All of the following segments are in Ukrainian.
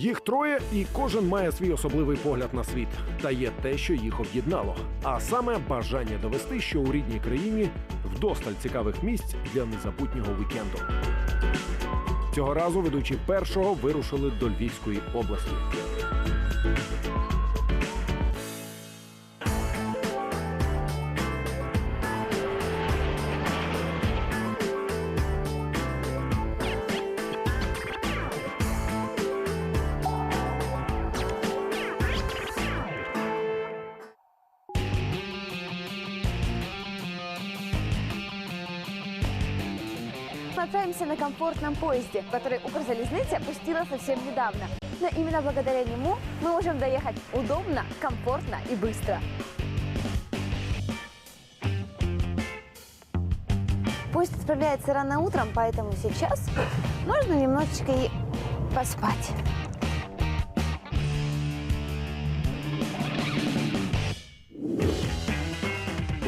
Їх троє, і кожен має свій особливий погляд на світ. Та є те, що їх об'єднало. А саме бажання довести, що у рідній країні вдосталь цікавих місць для незабутнього вікенду. Цього разу ведучі першого вирушили до Львівської області. Комфортном поезде, который Укрзалезница пустила совсем недавно. Но именно благодаря нему мы можем доехать удобно, комфортно и быстро. Поезд отправляется рано утром, поэтому сейчас можно немножечко и поспать.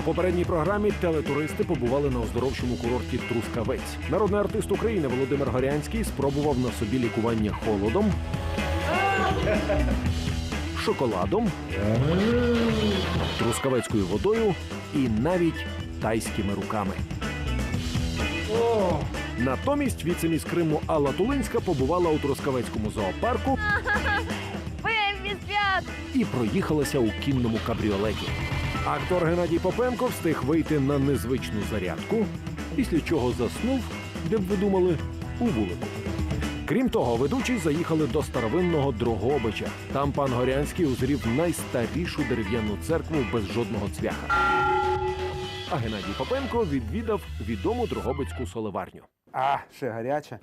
У попередній програмі телетуристи побували на оздоровчому курорті Трускавець. Народний артист України Володимир Горянський спробував на собі лікування холодом, шоколадом, трускавецькою водою і навіть тайськими руками. Натомість віцеміс Криму Алла Тулинська побувала у Трускавецькому зоопарку і проїхалася у кінному кабріолеті. Актор Геннадій Попенко встиг вийти на незвичну зарядку, після чого заснув, де б ви думали, у вулику. Крім того, ведучі заїхали до старовинного Дрогобича. Там пан Горянський узрів найстарішу дерев'яну церкву без жодного цвяха. А Геннадій Попенко відвідав відому Дрогобицьку соливарню. А, ще гаряче.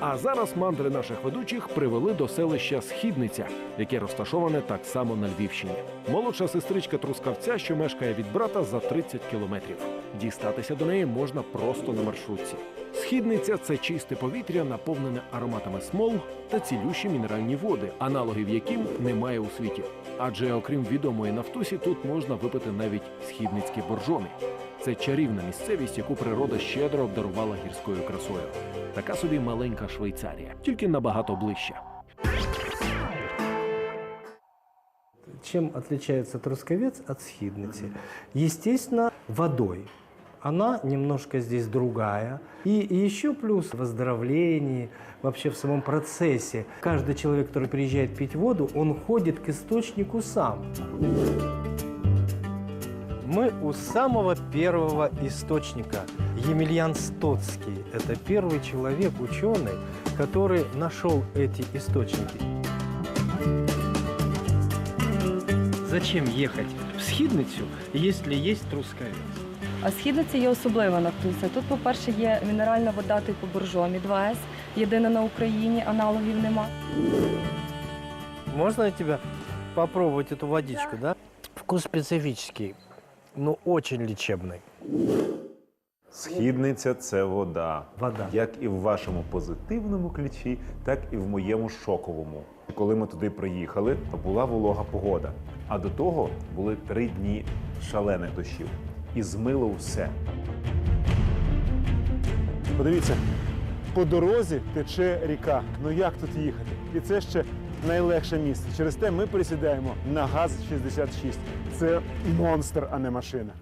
А зараз мандри наших ведучих привели до селища Східниця, яке розташоване так само на Львівщині. Молодша сестричка Трускавця, що мешкає від брата за 30 кілометрів. Дістатися до неї можна просто на маршрутці. Східниця це чисте повітря, наповнене ароматами смол та цілющі мінеральні води, аналогів яким немає у світі. Адже окрім відомої нафтусі, тут можна випити навіть східницькі боржомі. Це чарівна місцевість, яку природа щедро обдарувала гірською красою. Така собі маленька Швейцарія, тільки набагато ближча. Чем отличается трусковец от схидницы? Естественно, водой. Она немножко здесь другая. И, и еще плюс в выздоровлении, вообще в самом процессе. Каждый человек, который приезжает пить воду, он ходит к источнику сам. Мы у самого первого источника. Емельян Стоцкий – это первый человек, ученый, который нашел эти источники. Зачем ехать в Східницю, если есть трусковець? А східниця є особлива нафтуся. Тут, по-перше, є мінеральна вода типу боржомі 2С, єдина на Україні, аналогів нема. Можно я тебя попробовать эту водичку, да? Вкус специфический, Но очень лечебный. Східниця це вода. Вода. Як і в вашому позитивному ключі, так і в моєму шоковому. Коли ми туди приїхали, то була волога погода. А до того були три дні шалених дощів. І змило все. Подивіться, по дорозі тече ріка. Ну як тут їхати? І це ще найлегше місце. Через те ми пересідаємо на ГАЗ-66. Це монстр, а не машина.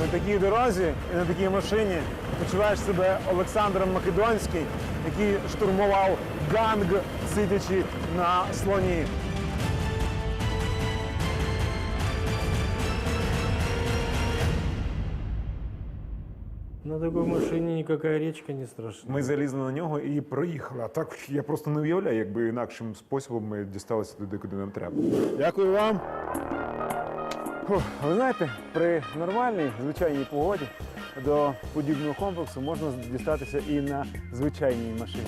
На такій дорозі і на такій машині почуваєш себе Олександром Македонський, який штурмував ганг, сидячи на слоні. На такой машине никакая речка не страшна. Ми залізли на нього і проїхали. А так я просто не уявляю, якби інакшим способом ми дісталися туди, куди нам треба. Дякую вам. Фух, ви знаєте, при нормальній звичайній погоді до подібного комплексу можна дістатися і на звичайній машині.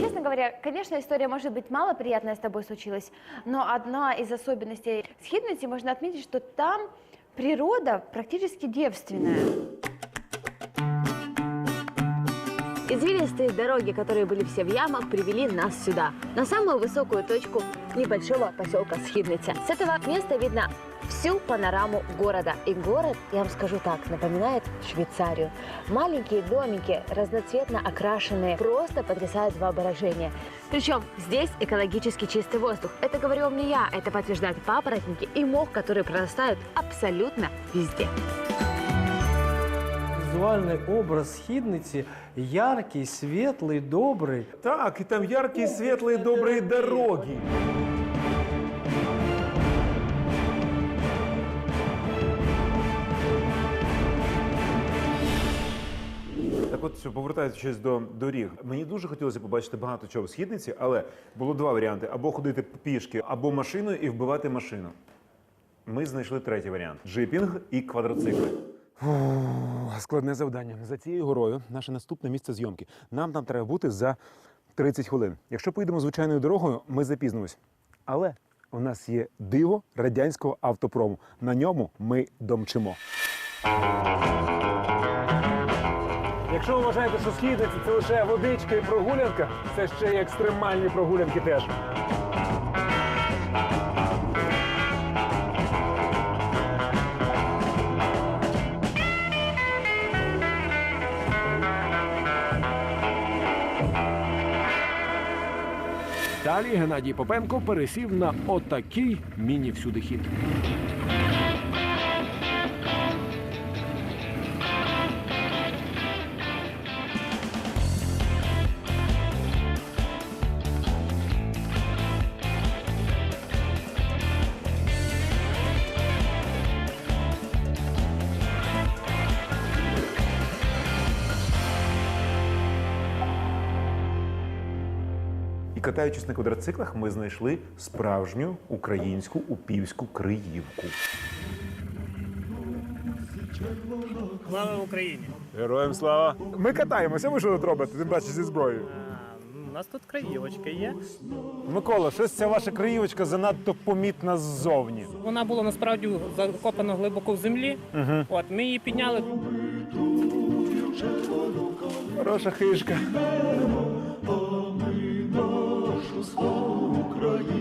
Честно говоря, конечно, история может быть малоприятная с тобой случилась, но одна из особенностей Схидности можно отметить, что там природа практически девственная. Извилистые дороги, которые были все в ямах, привели нас сюда, на самую высокую точку небольшого поселка Схидница. С этого места видно всю панораму города. И город, я вам скажу так, напоминает Швейцарию. Маленькие домики, разноцветно окрашенные, просто потрясают воображение. Причем здесь экологически чистый воздух. Это говорю вам не я, это подтверждают папоротники и мох, которые прорастают абсолютно везде. Визуальный образ східниці яркий, светлый, добрый. Так, і там яркі, світлі, добрі дороги. Так от, повертаючись до доріг, мені дуже хотілося побачити багато чого в східниці, але було два варіанти: або ходити пішки, або машиною і вбивати машину. Ми знайшли третій варіант: джипінг і квадроцикли. Складне завдання. За цією горою наше наступне місце зйомки. Нам там треба бути за 30 хвилин. Якщо поїдемо звичайною дорогою, ми запізнимось. Але у нас є диво радянського автопрому. На ньому ми домчимо. Якщо ви вважаєте, що східниці це лише водичка і прогулянка, це ще й екстремальні прогулянки теж. Далі Геннадій Попенко пересів на отакий міні-всюдихід. Катаючись на квадроциклах, ми знайшли справжню українську упівську криївку. Слава Україні! Героям слава! Ми катаємося, ви що тут робите? Тим паче зі зброєю. У нас тут краївочка є. Микола, щось ця ваша криївочка занадто помітна ззовні. Вона була насправді закопана глибоко в землі. От ми її підняли. Хороша хишка.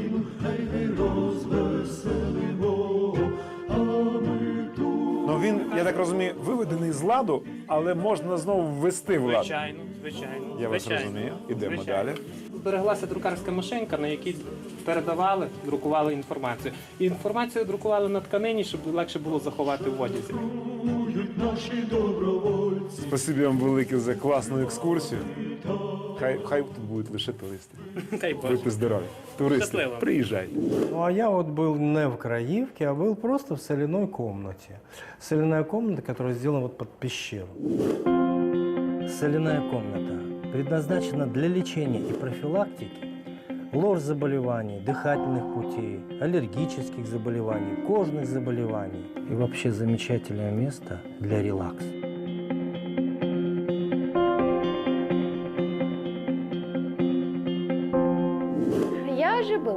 Ну він, я так розумію, виведений з ладу, але можна знову ввести в лад. Звичайно, звичайно. Я вас звичайно. розумію. Ідемо Звичайно. далі. Збереглася друкарська машинка, на якій передавали, друкували інформацію. І інформацію друкували на тканині, щоб легше було заховати в одязі. Спасибі вам велике за класну екскурсію. Хай, хай тут будуть лише туристи. Дай Боже. Будьте здорові. Туристи, Щасливо. приїжджайте. Ну а я вот был не в Краевке, а был просто в соляной комнате. Соляная комната, которая сделана вот под пещеру. Соляная комната предназначена для лечения и профилактики лор заболеваний, дыхательных путей, аллергических заболеваний, кожных заболеваний. И вообще замечательное место для релакса.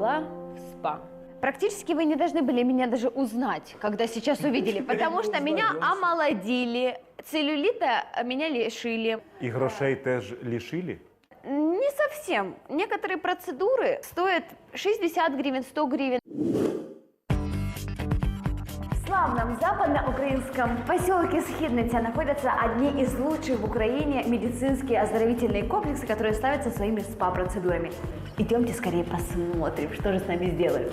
Была в спа. Практически вы не должны были меня даже узнать, когда сейчас увидели, потому что меня омолодили, целлюлита меня лишили. І грошей теж лишили. Не совсем. Некоторые процедуры стоят 60 гривен, 100 гривен. В славном западноукраинском поселке Схидница находятся одни из лучших в Украине медицинские оздоровительные комплексы, которые ставятся своими СПА-процедурами. Идемте скорее посмотрим, что же с нами сделают.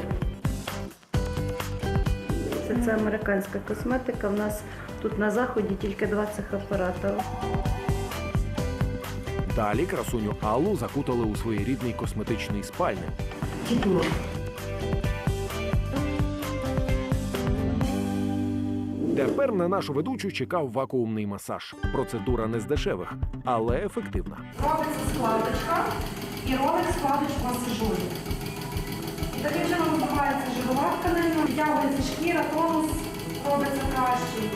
Це, це американська косметика. У нас тут на заході тільки два цих апарата. Далі красуню Аллу закутали у своєрідний косметичний спальник. Тепер на нашу ведучу чекав вакуумний масаж. Процедура не з дешевих, але ефективна. робиться складочка і робить складочку масажує. Таким чином вибивається жирова тканина, втягується шкіра, тонус робиться кращий.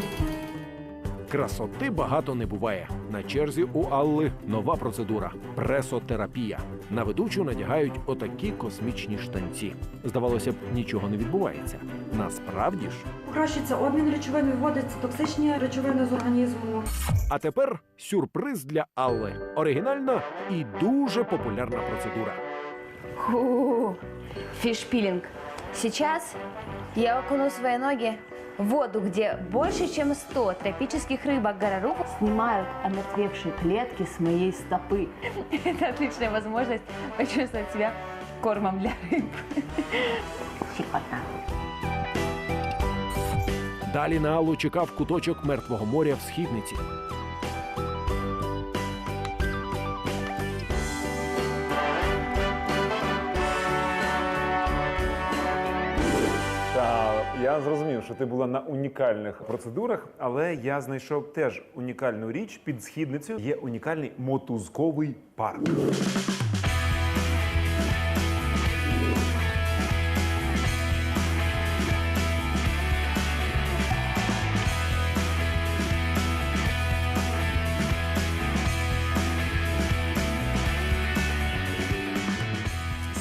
Красоти багато не буває. На черзі у Алли нова процедура пресотерапія. На ведучу надягають отакі космічні штанці. Здавалося б, нічого не відбувається. Насправді ж. Покращується обмін речовин, виводяться токсичні речовини з організму. А тепер сюрприз для Алли. Оригінальна і дуже популярна процедура. Фу, фишпилинг. Сейчас я окуну свои ноги воду, где больше, чем 100 тропических рыбок гороруб снимают омертвевшие клетки с моей стопы. Это отличная возможность почувствовать себя кормом для рыб. Щекотно. Далі на Аллу чекав куточок мертвого моря в східниці. Я зрозумів, що ти була на унікальних процедурах, але я знайшов теж унікальну річ під східницею. Є унікальний мотузковий парк.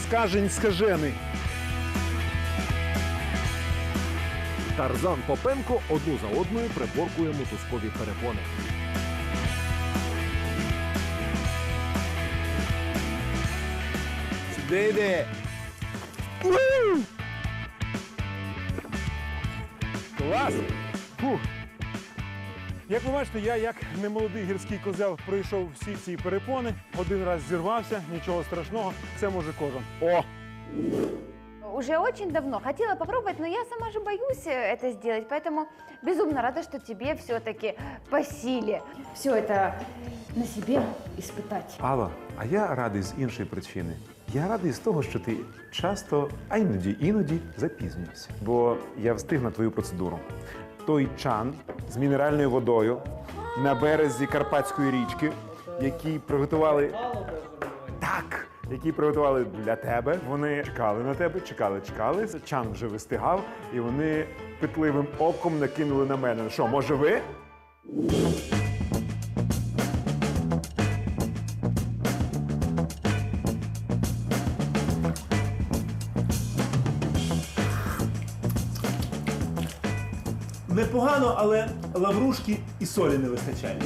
Скажень скажений. Тарзан Попенко одну за одною приборкує мотузкові перепони. Де йде? Клас! Фух. Як ви бачите, я як немолодий гірський козел пройшов всі ці перепони, один раз зірвався, нічого страшного, це може кожен. О! Уже очень давно хотела попробовать, но я сама же боюсь э, это сделать, поэтому безумно рада, что тебе все-таки по силе все это на себе испытать. Алла, а я радий з іншої причини. Я радий з того, що ти часто, а іноді іноді запізнюєшся. Бо я встиг на твою процедуру. Той чан з мінеральною водою на березі Карпатської річки, який приготували. які приготували для тебе. Вони чекали на тебе, чекали, чекали. Чан вже вистигав, і вони питливим оком накинули на мене. Що, може ви? Непогано, але лаврушки і солі не вистачає.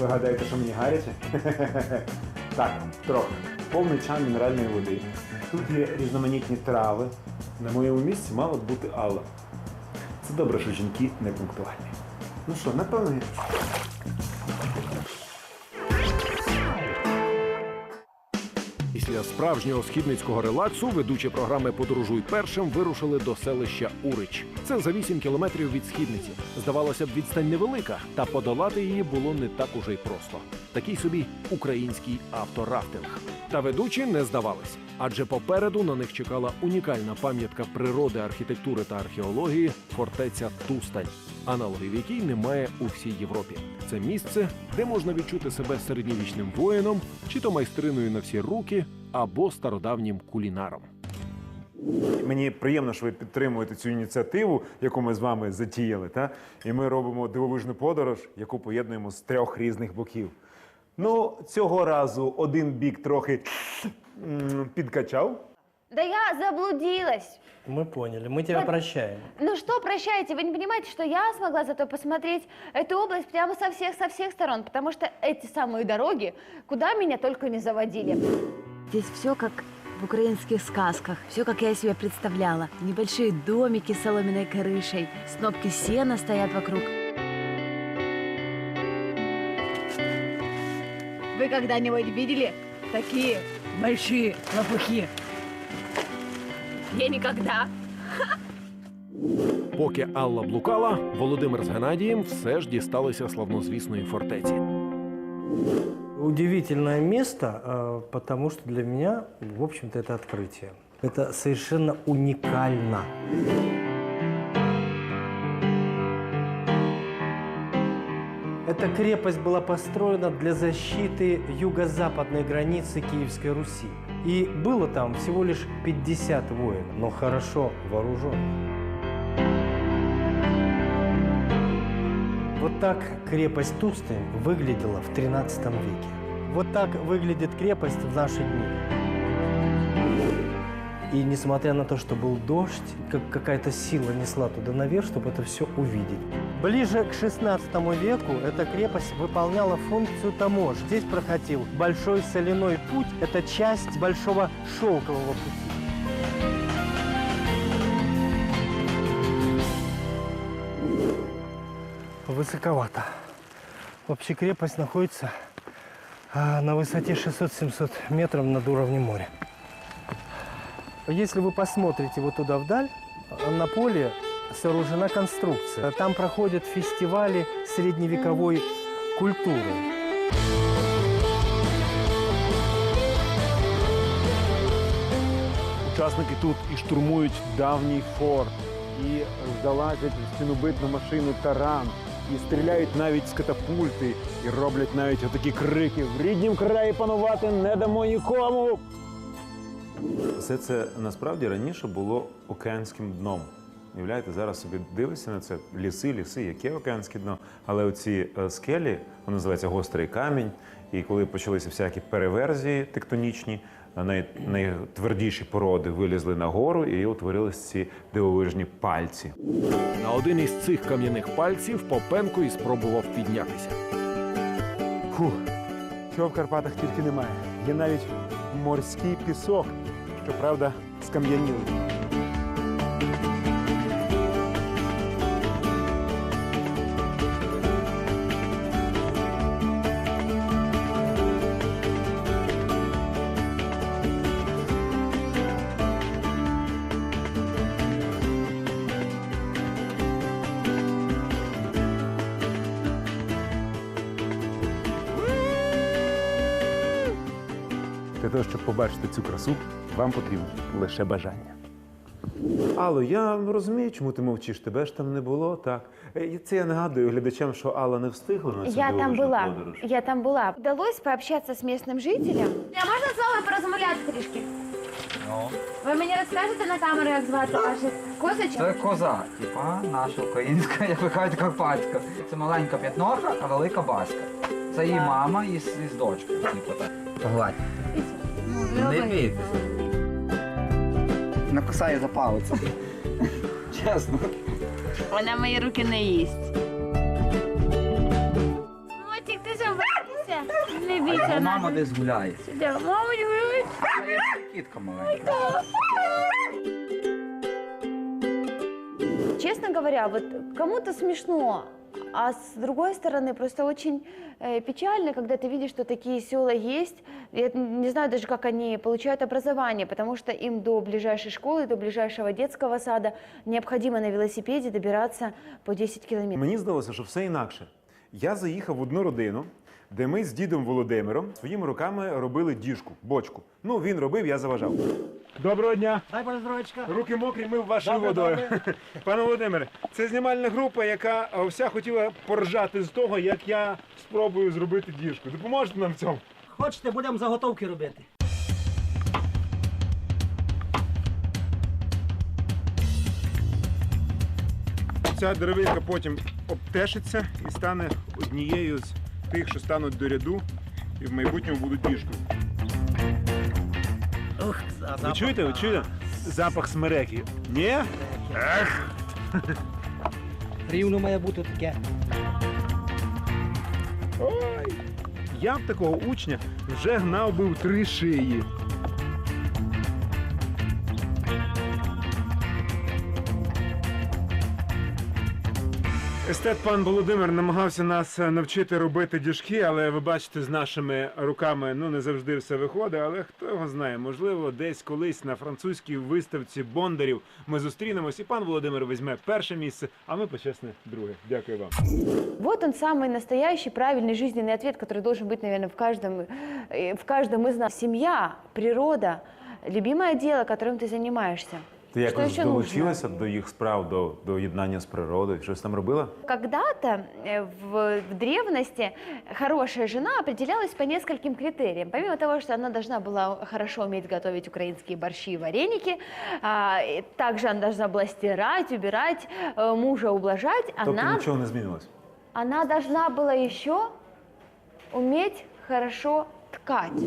Ви гадаєте, що мені гаряче? Так, трохи. Повний чан мінеральної води. Тут є різноманітні трави. На моєму місці мала б бути Алла. Це добре, що жінки не пунктуальні. Ну що, напевно. Після справжнього східницького релаксу ведучі програми Подорожуй першим вирушили до селища Урич. Це за 8 кілометрів від східниці. Здавалося б, відстань невелика, та подолати її було не так уже й просто. Такий собі український авторафтинг. Та ведучі не здавались, адже попереду на них чекала унікальна пам'ятка природи, архітектури та археології фортеця Тустань, аналогів якій немає у всій Європі. Це місце, де можна відчути себе середньовічним воїном, чи то майстриною на всі руки, або стародавнім кулінаром. Мені приємно, що ви підтримуєте цю ініціативу, яку ми з вами затіяли. Та? І ми робимо дивовижну подорож, яку поєднуємо з трьох різних боків. Ну, цього разу один бік трохи підкачав. Да я заблудилась. Мы поняли, мы тебя Вот. прощаем. Ну что, прощайте, вы не понимаете, что я смогла зато посмотреть эту область прямо со всех, со всех сторон, потому что эти самые дороги, куда меня только не заводили. Здесь все как в украинских сказках, все как я себе представляла. Небольшие домики с соломенной крышей, снопки сена стоят вокруг. Вы когда-нибудь видели такие большие лопухи? Я никогда. Поки Алла блукала, Володимир з Геннадієм все ж дісталися славнозвісної фортеці. Удивительное место, э, потому что для меня, в общем-то, это открытие. Это совершенно уникально. Эта крепость была построена для защиты юго-западной границы Киевской Руси. И было там всего лишь 50 воинов, но хорошо вооруженных. Вот так крепость Тустань выглядела в 13 веке. Вот так выглядит крепость в наши дни. И несмотря на то, что был дождь, как какая-то сила несла туда наверх, чтобы это все увидеть. Ближе к 16 веку эта крепость выполняла функцию тамож. Здесь проходил большой соляной путь. Это часть большого шелкового пути. высоковато. Вообще крепость находится а, на высоте 600-700 метров над уровнем моря. Если вы посмотрите вот туда вдаль, а, на поле сооружена конструкция. Там проходят фестивали средневековой культуры. Учасники тут і штурмують давній форт, і залазять в стінобитну машину таран, і стріляють навіть з катапульти, і роблять навіть отакі крики: в ріднім краї панувати не дамо нікому. Все це насправді раніше було океанським дном. Уявляєте, зараз собі дивишся на це ліси, ліси, яке океанське дно. Але оці е, скелі, вони називаються гострий камінь. І коли почалися всякі переверзії тектонічні, най, найтвердіші породи вилізли нагору і утворились ці дивовижні пальці. На один із цих кам'яних пальців Попенко і спробував піднятися. Фух, чого в Карпатах тільки немає. Є навіть морський пісок, щоправда, скам'янілий. Для того, щоб побачити цю красу, вам потрібно лише бажання. Алло, я розумію, чому ти мовчиш. Тебе ж там не було, так. Е, Це я нагадую глядачам, що Алла не встигла на цю Я там дивовижну была. подорож. Я там была. Удалось пообщаться с местным жителем. А можна з вами порозмовляти трішки? Ну, Ви мені розкажете на камеру, як звати ваших козочок? це коза, типа наша українська, як ви кажете, карпатська. Це маленька п'ятноха, а велика баска. Це її мама із, із дочкою. Типу так. Погладь. Не бійтеся. Накусаю за палицю. Чесно. Вона мої руки не їсть. Мотик, ти що боїшся? Не А бійся нас. мама десь гуляє. Сюди. Це є кітка маленька. Честно говоря, вот кому-то смешно, а с другой стороны просто очень э, печально, когда ты видишь, что такие села есть. Я не знаю даже, как они получают образование, потому что им до ближайшей школы, до ближайшего детского сада необходимо на велосипеде добираться по 10 километров. Мені здалося, що все інакше. Я заїхав в одну родину, де ми з дідом Володимиром своїми руками робили діжку, бочку. Ну, він робив, я заважав. Доброго дня! Дай здоровечка. Руки мокрі, ми в вашою водою. Пане Володимире, це знімальна група, яка е, вся хотіла поржати з того, як я спробую зробити діжку. Допоможете нам в цьому? Хочете, будемо заготовки робити. Ця деревинка потім обтешиться і стане однією з тих, що стануть до ряду і в майбутньому будуть діжкою. Ви чуєте? Ви чуєте? Запах смереки. Ні? Ех! Рівно має бути таке. Ой! Я б такого учня вже гнав би в три шиї. Естет пан Володимир намагався нас е, навчити робити діжки, але ви бачите, з нашими руками ну не завжди все виходить. Але хто його знає, можливо, десь колись на французькій виставці бондарів ми зустрінемось, і пан Володимир візьме перше місце, а ми почесне друге. Дякую вам. Вот он самый настоящий правильный жизненный ответ, который должен быть, наверное, в каждом, э, в каждом из нас. Семья, природа, любимое дело, которым ты занимаешься. Ти Що якось ще долучилася до їх справ, до, до єднання з природою? Щось там робила? Когда-то э, в, в древности хорошая жена определялась по нескольким критериям. Помимо того, что она должна была хорошо уметь готовить украинские борщи и вареники, а, и также она должна была стирать, убирать, э, мужа ублажать. Тобто Она, нічого не змінилось. она должна была еще уметь хорошо ткать.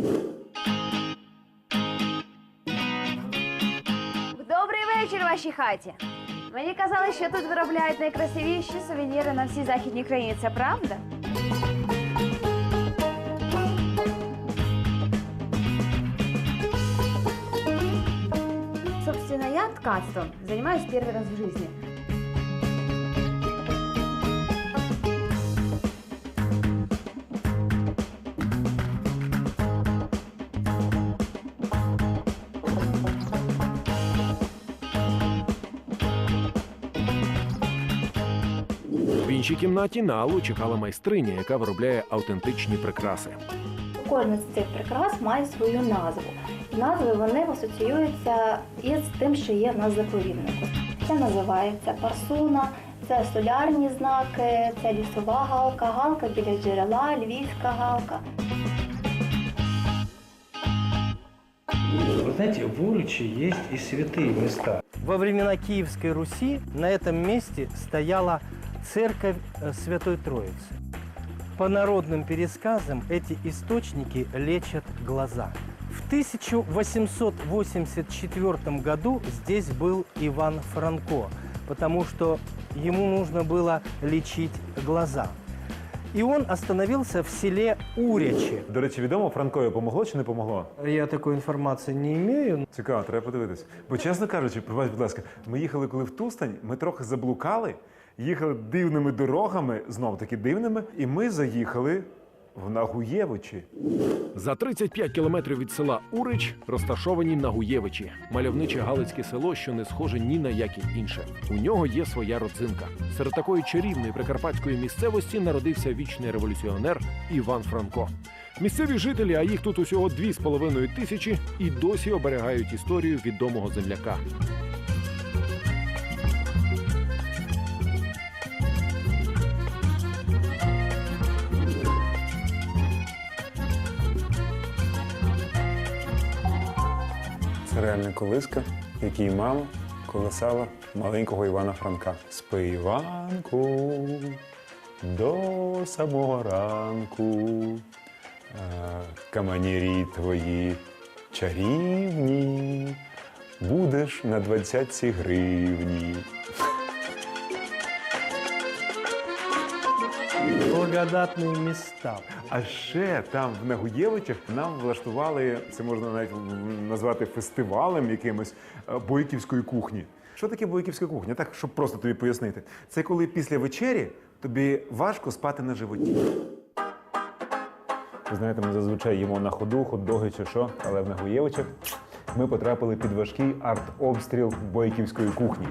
Вашій хаті. Мені казали, що тут виробляють найкрасивіші сувеніри на всій західній країні. Це правда? Собственно, я ткацтвом занимаюсь первый раз в жизни. іншій кімнаті на Аллу чекала майстриня, яка виробляє автентичні прикраси. Кожна з цих прикрас має свою назву. І назви вони асоціюються із тим, що є в нас в заповіднику. Це називається парсуна, це солярні знаки, це лісова галка, галка біля джерела, львівська галка. Вы знаете, в Уриче есть и святые места. Во времена Киевской Руси на этом месте стояла церковь э, Святой Троицы. По народным пересказам эти источники лечат глаза. В 1884 году здесь был Иван Франко, потому что ему нужно было лечить глаза. И он остановился в селе Урячи. До речі, відомо Франкові помогло чи не помогло? Я такой информации не имею, Цікаво, треба подивитись. Бо чесно кажучи, пробач, будь ласка, ми їхали коли в Тустань, ми трохи заблукали, Їхали дивними дорогами, знов таки дивними, і ми заїхали в Нагуєвичі. За 35 кілометрів від села Урич розташовані Нагуєвичі, мальовниче галицьке село, що не схоже ні на яке інше. У нього є своя родзинка. Серед такої чарівної прикарпатської місцевості народився вічний революціонер Іван Франко. Місцеві жителі, а їх тут усього дві з половиною тисячі, і досі оберігають історію відомого земляка. Реальна колиска, якій мама колесала маленького Івана Франка. Спи, Іванку, до самого ранку. Каманірі твої чарівні, будеш на двадцятці гривні. благодатные места. А ще там в Нагуєвичах нам влаштували, це можна навіть назвати фестивалем якимось е, бойківської кухні. Що таке бойківська кухня? Так, щоб просто тобі пояснити. Це коли після вечері тобі важко спати на животі. Ви знаєте, ми зазвичай їмо на ходу, хот-доги чи що, але в Нагуєвичах ми потрапили під важкий арт-обстріл бойківської кухні.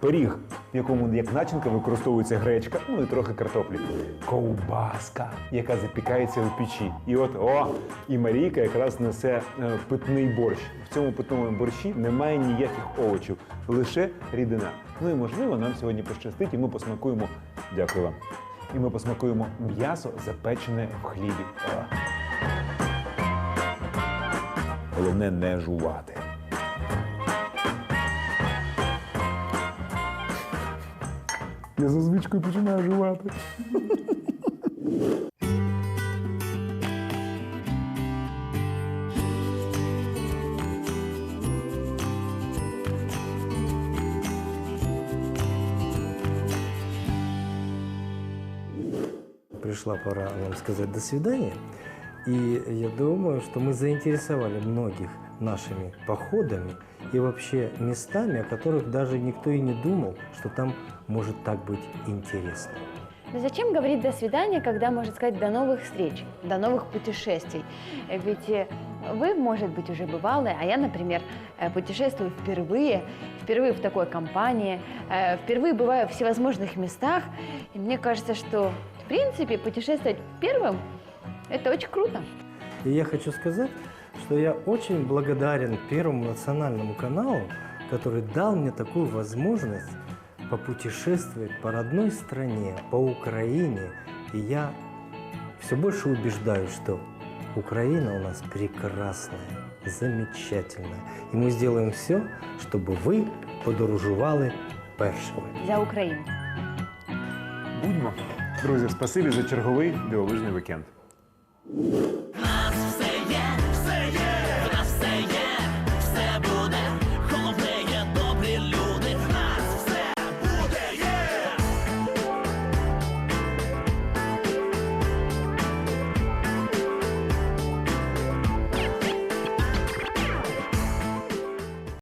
Пиріг, в якому як начинка використовується гречка, ну і трохи картоплі. Ковбаска, яка запікається у печі. І от о, і Марійка якраз несе е, питний борщ. В цьому питному борщі немає ніяких овочів, лише рідина. Ну і можливо, нам сьогодні пощастить, і ми посмакуємо. Дякую вам. І ми посмакуємо м'ясо, запечене в хлібі. Головне не жувати. Я за звичкою починаю жувати. Пришла пора нам сказать «до свидания». И я думаю, что мы заинтересовали многих нашими походами и вообще местами, о которых даже никто и не думал, что там может так быть интересно. Но зачем говорить «до свидания», когда можно сказать «до новых встреч», «до новых путешествий»? Э, Ведь э, вы, может быть, уже бывалые, а я, например, э, путешествую впервые, впервые в такой компании, впервые бываю в всевозможных местах. И мне кажется, что, в принципе, путешествовать первым – это очень круто. И я хочу сказать, что я очень благодарен Первому национальному каналу, который дал мне такую возможность попутешествовать по родной стране, по Украине. И я все больше убеждаюсь, что Украина у нас прекрасная, замечательная. И мы сделаем все, чтобы вы подорожували першими. За Украину. Будьмо. Друзі, спасибі за черговий дивовижний вікенд. Thank you